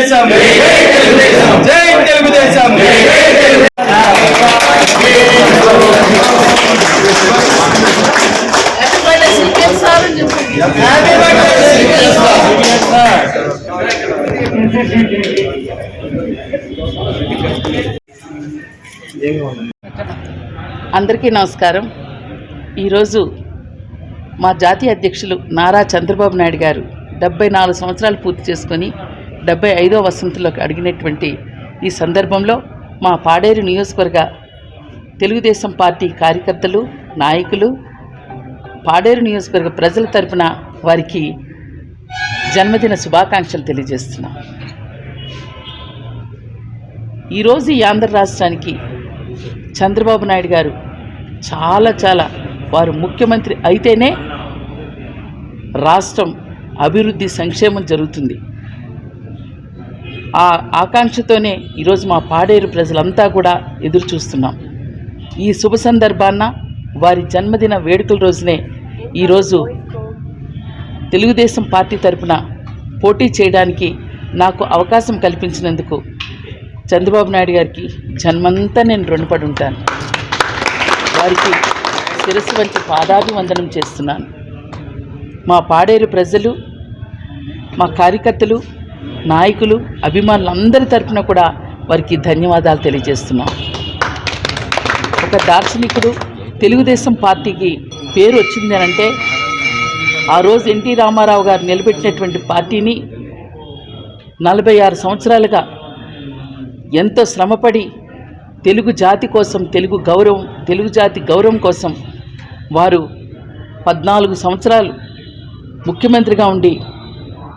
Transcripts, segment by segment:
తెలుగుదేశం. జై తెలుగుదేశం. అందరికీ నమస్కారం. ఈరోజు మా జాతీయ అధ్యక్షులు నారా చంద్రబాబు నాయుడు గారు డెబ్బై నాలుగు సంవత్సరాలు పూర్తి చేసుకొని డెబ్బై ఐదో వసంతంలోకి అడిగినటువంటి ఈ సందర్భంలో మా పాడేరు నియోజకవర్గ తెలుగుదేశం పార్టీ కార్యకర్తలు నాయకులు పాడేరు నియోజకవర్గ ప్రజల తరపున వారికి జన్మదిన శుభాకాంక్షలు తెలియజేస్తున్నాం. ఈరోజు ఈ ఆంధ్ర రాష్ట్రానికి చంద్రబాబు నాయుడు గారు చాలా చాలా వారు ముఖ్యమంత్రి అయితేనే రాష్ట్రం అభివృద్ధి సంక్షేమం జరుగుతుంది. ఆ ఆకాంక్షతోనే ఈరోజు మా పాడేరు ప్రజలంతా కూడా ఎదురు చూస్తున్నాం. ఈ శుభ సందర్భాన్న వారి జన్మదిన వేడుకల రోజునే ఈరోజు తెలుగుదేశం పార్టీ తరపున పోటీ చేయడానికి నాకు అవకాశం కల్పించినందుకు చంద్రబాబు నాయుడు గారికి జన్మంతా నేను రుణపడి ఉంటాను. వారికి శిరస్సు వంటి పాదాభివందనం చేస్తున్నాను. మా పాడేరు ప్రజలు మా కార్యకర్తలు నాయకులు అభిమానులందరి తరఫున కూడా వారికి ధన్యవాదాలు తెలియజేస్తున్నాం. ఒక దార్శనికుడు తెలుగుదేశం పార్టీకి పేరు వచ్చింది అని అంటే ఆ రోజు ఎన్టీ రామారావు గారు నిలబెట్టినటువంటి పార్టీని నలభై ఆరు సంవత్సరాలుగా ఎంతో శ్రమపడి తెలుగు జాతి కోసం తెలుగు గౌరవం తెలుగు జాతి గౌరవం కోసం వారు పద్నాలుగు సంవత్సరాలు ముఖ్యమంత్రిగా ఉండి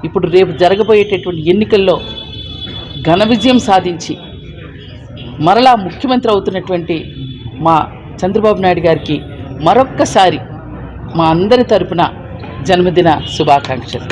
ఇప్పుడు రేపు జరగబోయేటటువంటి ఎన్నికల్లో ఘన విజయం సాధించి మరలా ముఖ్యమంత్రి అవుతున్నటువంటి మా చంద్రబాబు నాయుడు గారికి మరొక్కసారి మా అందరి తరపున జన్మదిన శుభాకాంక్షలు.